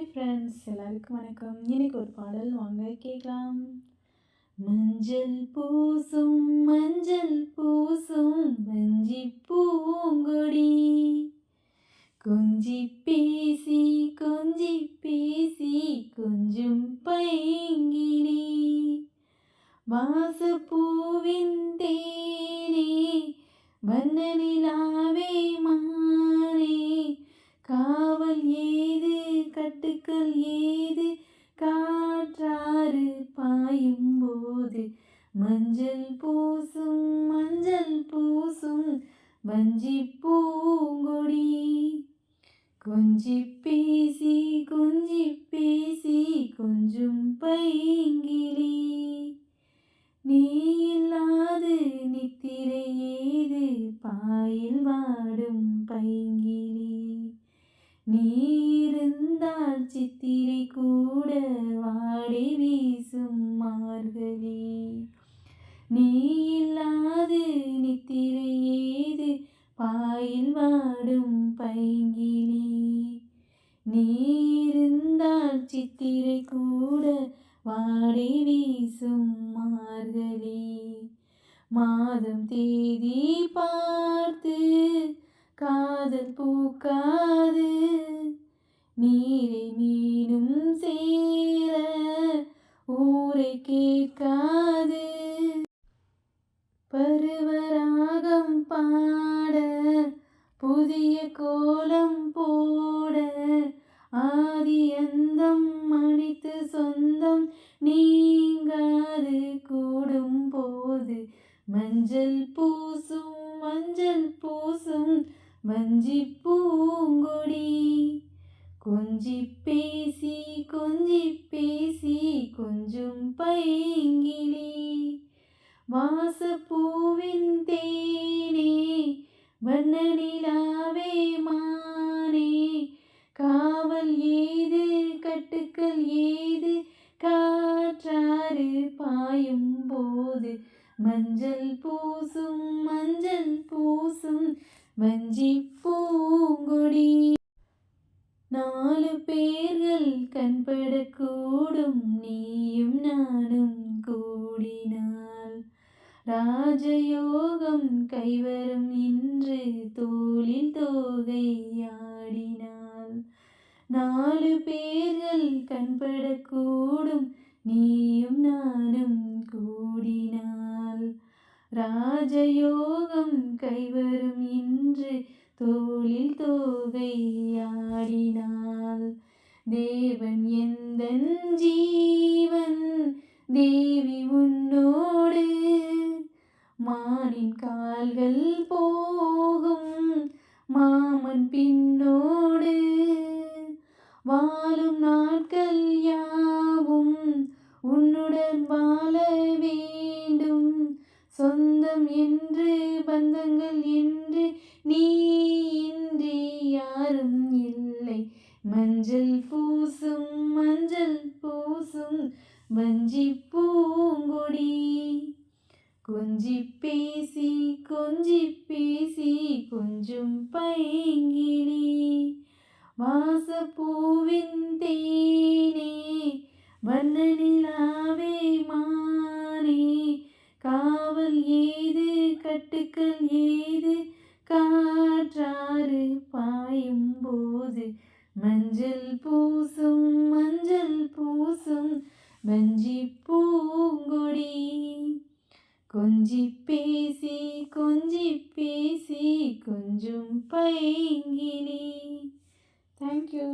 Hi friends எல்லாருக்கும் வணக்கம். இன்னைக்கு ஒரு பாடல் வாங்க கேட்கலாம். மஞ்சள் பூசும் மஞ்சள் பூசும் வஞ்சி பூங்கொடி. கொஞ்சி பேசி கொஞ்சி பேசி கொஞ்சம் பைங்கிடி. வாசப்பூவின் தேனே வண்ணனிலா வஞ்சி பூங்கொடி. கொஞ்சி பேசி கொஞ்சி பேசி கொஞ்சும் பைங்கிலி. நீ இல்லாது நித்திரை ஏது பாயில் வாடும் பைங்கிலி. நீ இருந்தால் சித்திரை கூட வாடி வீசும் மார்கழி. நீ வாடும் பைங்கிலி. நீ இருந்தால் சித்திரை கூட வாடை வீசும் மார்கழி. மாதம் தேதி பார்த்து காதல் பூக்காது. நீரை மீனும் சேர ஊரை கேட்காது. பருவராகம் பா புதிய கோலம் போட ஆதி அந்தம் அடித்து சொந்தம் நீங்காது கூடும் போது. மஞ்சள் பூசும் மஞ்சள் பூசும் வஞ்சி பூங்கொடி. கொஞ்சி பேசி கொஞ்சி பேசி கொஞ்சம் பைங்கிலி. வாசப்பூவின் வண்ண நிலாவே மானே. காவல் ஏது கட்டுக்கள் ஏது காற்றாறு பாயும் போது மஞ்சள் பூசும் மஞ்சள் பூசும் வஞ்சி பூங்கொடி. நாலு பேர்கள் கண்படக்கூடும் நீயும் நானும் கூடினால். ராஜயோகம் கைவரும் இன்று தோகையாடினாள் நாலு பேர்கள் கண்படக்கூடும் நீயும் நானும் கூடினால். ராஜயோகம் கைவரும் இன்று தோளில் தோகையாடினாள் தேவன் எந்த ஜீவன் தேவி உன்னோடு. மானின் கால்கள் போகும் மாமன் பின்னோடு வாழும் நாட்கள் யாவும் உன்னுடன் வாழ வேண்டும். சொந்தம் என்று பந்தங்கள் என்று நீ இன்றி யாரும் இல்லை. மஞ்சள் பூசும் மஞ்சள் பூசும் வஞ்சி பூங்கொடி கொஞ்சி பேசி கொஞ்சி பேசி கொஞ்சம் பைங்கிலி வாசப்பூவின் தேனே வண்ணனிலாவே மானே. காவல் ஏது கட்டுக்கள் ஏது காற்றாறு பாயும் போது மஞ்சள் பூசும் மஞ்சள் பூசும் வஞ்சி கொஞ்சி பேசி கொஞ்சம் பைங்கிலி தேங்க்யூ